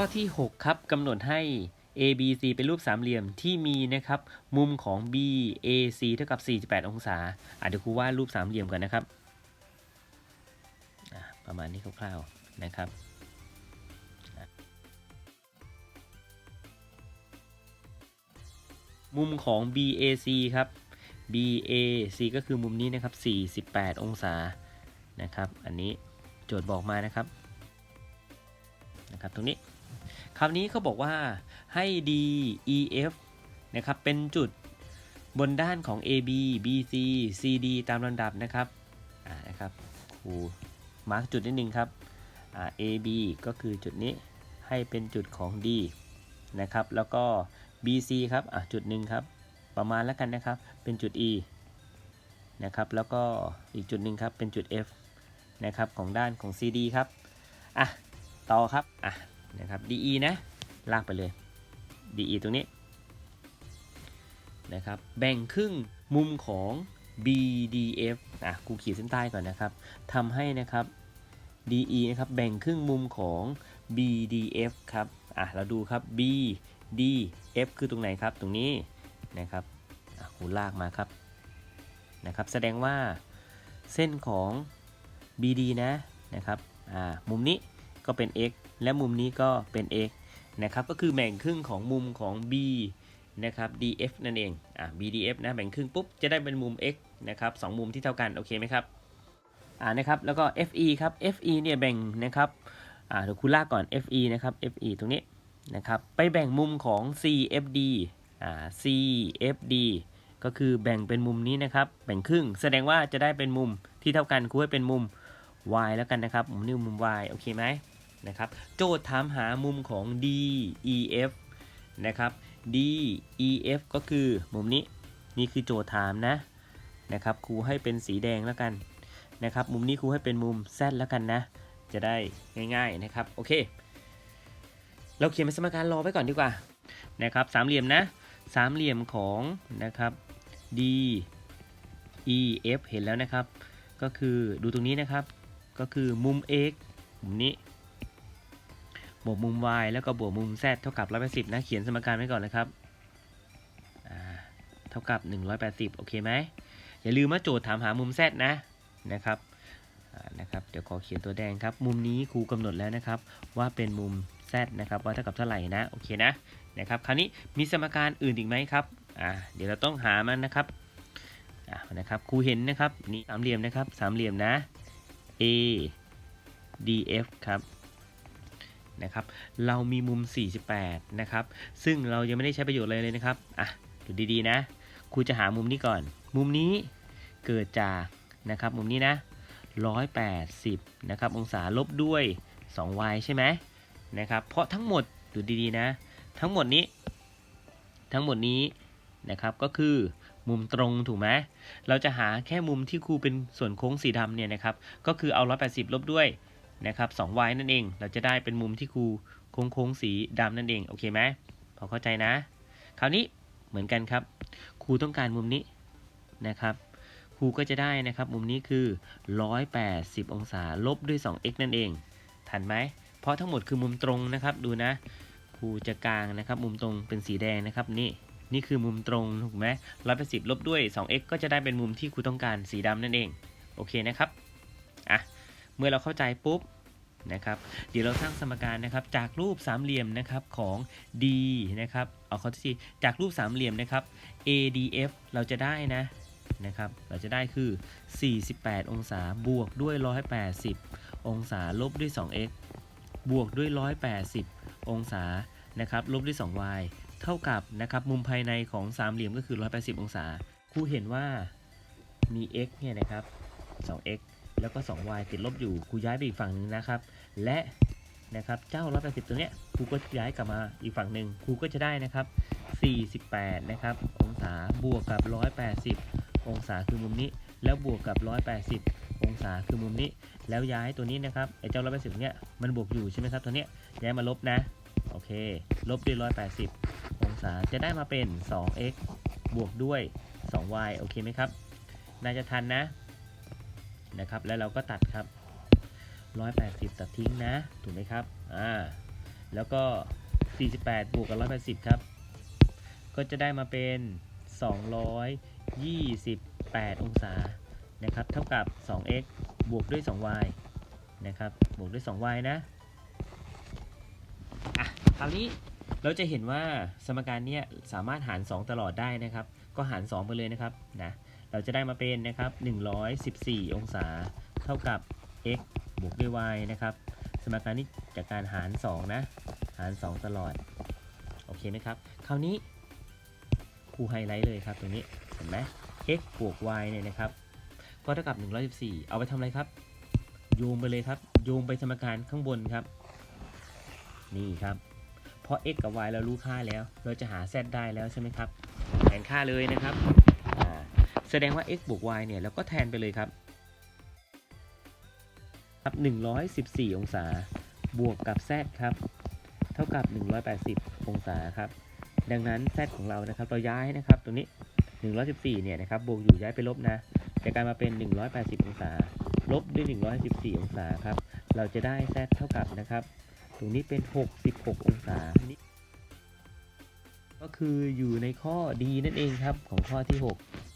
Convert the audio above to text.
ข้อที่ 6 ครับกำหนดให้ A B C เป็นรูปสามเหลี่ยมที่มีนะครับ มุมของ B A C เท่ากับ 48 องศาอะเดี๋ยวครูวาดรูปสามเหลี่ยมก่อนนะครับ ประมาณนี้คร่าวๆนะครับมุมของ B A C ครับ B A C ก็คือมุมนี้นะครับ 48 องศา นะครับ อันนี้โจทย์บอกมานะครับ นะครับ ตรงนี้ คราวนี้เขาบอกว่าให้ D E F นะครับเป็นจุดบนด้านของ A B B C C D ตามลำดับนะครับอ่านะครับครูมาร์กจุดนิดนึงครับอ่า A B ก็คือจุดนี้ให้เป็นจุดของ D นะครับ แล้วก็ B C ครับอะจุดหนึ่งครับ ประมาณแล้วกันนะครับ เป็นจุด E นะครับ แล้วก็อีกจุดหนึ่งครับ เป็นจุด F นะครับ ของด้านของ CD ครับ อะ ต่อครับ อะ นะครับ DE นะ ลากไปเลย DE ตรงนี้นะครับ แบ่งครึ่งมุมของ BDF อะกูขีดเส้นใต้ก่อนนะครับทำให้นะครับ DE นะครับแบ่งครึ่งมุมของ BDF ครับ อะเราดูครับ BDF คือตรงไหนครับ ตรงนี้นะครับอะกูลากมาครับนะครับ แสดงว่าเส้นของ BD นะนะครับ อ่า มุมนี้ ก็เป็น x และมุมนี้ก็เป็น x นะครับก็คือแบ่งครึ่งของมุมของ b นะครับ df นั่นเองอ่า bdf นะแบ่งครึ่งปุ๊บจะได้เป็นมุม x นะครับสองมุมที่เท่ากันโอเคไหมครับอ่านะครับแล้วก็ fe ครับ fe เนี่ยแบ่งนะครับอ่าเดี๋ยวคุณลากก่อน fe นะครับ fe ตรงนี้นะครับไปแบ่งมุมของ cfd อ่า cfd ก็คือแบ่งเป็นมุมนี้นะครับ แบ่งครึ่ง แสดงว่าจะได้เป็นมุมที่เท่ากันครูให้เป็นมุม y แล้วกันนะครับ มุมนี้มุม y โอเคไหม นะครับโจทย์ถามหามุมของ DEF นะครับ DEF ก็คือมุมนี้นี่คือโจทย์ถามนะนะครับครูให้เป็นสีแดงแล้วกันนะครับมุมนี้ครูให้เป็นมุม Z แล้วกันนะ จะได้ง่ายๆนะครับโอเค เราเขียนเป็นสมการรอไว้ก่อนดีกว่านะครับสามเหลี่ยมนะสามเหลี่ยมของนะครับ DEF เห็นแล้วนะครับ ก็คือดูตรงนี้นะครับ ก็คือมุม x มุมนี้ วกมุม y แล้วก็บวกมุม z เท่ากับ 180 นะ เขียนสมการไว้ก่อนนะครับเท่ากับ 180 โอเคไหม อย่าลืมว่าโจทย์ถามหามุม z นะ นะครับนะครับ เดี๋ยวขอเขียนตัวแดงครับ มุมนี้ครูกำหนดแล้วนะครับ ว่าเป็นมุม z นะครับว่าเท่ากับเท่าไหร่นะ โอเคนะ นะครับ คราวนี้มีสมการอื่นอีกไหมครับ อ่า เดี๋ยวเราต้องหามันนะครับ อ่า นะครับครูเห็นนะครับ นี่สามเหลี่ยมนะครับ สามเหลี่ยมนะ A DF ครับ นะครับ เรามีมุม 48 นะครับ ซึ่งเรายังไม่ได้ใช้ประโยชน์เลยเลยนะครับ อะ ดูดีๆนะ ครูจะหามุมนี้ก่อน มุมนี้เกิดจากนะครับ มุมนี้นะ 180 นะครับ องศาลบด้วย 2y ใช่ไหมนะครับ เพราะทั้งหมด ดูดีๆนะ ทั้งหมดนี้ ทั้งหมดนี้นะครับ ก็คือมุมตรงถูกไหม เราจะหาแค่มุมที่ครูเป็นส่วนโค้งสีดำเนี่ยนะครับ ก็คือเอา 180 ลบด้วย นะครับ 2y นั่นเอง เราจะได้เป็นมุมที่ครูโค้งโค้งสีดำนั่นเอง โอเคไหมพอเข้าใจนะ คราวนี้เหมือนกันครับ ครูต้องการมุมนี้นะครับ ครูก็จะได้นะครับ มุมนี้คือ 180 องศาลบด้วย 2x นั่นเอง ทันไหม เพราะทั้งหมดคือมุมตรงนะครับ ดูนะ ครูจะกลางนะครับ มุมตรงเป็นสีแดงนะครับ นี่นี่คือมุมตรงถูกไหมร้อยแปดสิบลบด้วย 2x ก็จะได้เป็นมุมที่ครูต้องการสีดำนั่นเอง โอเคนะครับ เมื่อเราเข้าใจปุ๊บนะครับเดี๋ยวเราสร้างสมการนะครับจากรูปสามเหลี่ยมนะครับของ D นะครับเอาเข้าที่จากรูปสามเหลี่ยมนะครับ ADF เราจะได้นะนะครับเราจะได้คือ 48 องศาบวกด้วย 180 องศาลบด้วย 2x บวกด้วย 180 องศานะครับลบด้วย 2y เท่ากับนะครับมุมภายในของสามเหลี่ยมก็คือ 180 องศาครูเห็นว่ามี x เนี่ยนะครับ 2x แล้วก็ 2y ติดลบอยู่ครูย้ายไปอีกฝั่งหนึ่งนะครับ และนะครับเจ้า180 ตัวเนี้ยครูก็ย้ายกลับมาอีกฝั่งหนึ่งครูก็จะได้นะครับ 48 นะครับ องศาบวกกับ 180 องศาคือมุมนี้ แล้วบวกกับ 180 องศาคือมุมนี้ แล้วย้ายตัวนี้นะครับไอ้เจ้า180เนี้ยมันบวกอยู่ใช่ไหมครับตัวเนี้ยย้ายมาลบนะโอเค ลบด้วย 180 องศาจะได้มาเป็น 2x บวกด้วย 2y โอเคไหมครับ น่าจะทันนะ นะครับ แล้วเราก็ตัดครับ 180 ตัดทิ้งนะ ถูกไหมครับ อ่า แล้วก็ 48 บวกกับ 180 ครับ ก็จะได้มาเป็น 228 องศา นะครับ เท่ากับ 2x บวกด้วย 2y นะครับ บวกด้วย 2y นะ อะ คราวนี้เราจะเห็นว่าสมการเนี้ยสามารถหาร 2 ตลอดได้นะครับ ก็หาร 2 ไปเลยนะครับ นะ เราจะได้มาเป็นนะครับ114 องศา เท่ากับ x บวกด้วย y นะครับ สมการนี้จากการหาร 2 นะ หาร 2 ตลอด โอเคไหมครับ คราวนี้ครูไฮไลท์เลยครับตรงนี้ เห็นไหม x บวก y เนี่ยนะครับ ก็เท่ากับ 114 เอาไปทำอะไรครับ โยงไปเลยครับ โยงไปสมการข้างบนครับ นี่ครับ เพราะ x กับ y เรารู้ค่าแล้ว เราจะหา z ได้แล้วใช่ไหมครับแทนค่าเลยนะครับ แสดงว่า x บวก y เนี่ยเราก็แทนไปเลยครับครับ 114 องศา บวกกับ z ครับ เท่ากับ 180 องศาครับ ดังนั้น z ของเรานะครับ เราย้ายนะครับตรงนี้ 114 เนี่ยนะครับ บวกอยู่ย้ายไปลบนะจะกลายมาเป็น 180 องศา ลบด้วย 114 องศาครับ เราจะได้ z เท่ากับนะครับ ตรงนี้เป็น 66 องศา ก็คืออยู่ในข้อดีนั่นเองครับ ของข้อที่ 6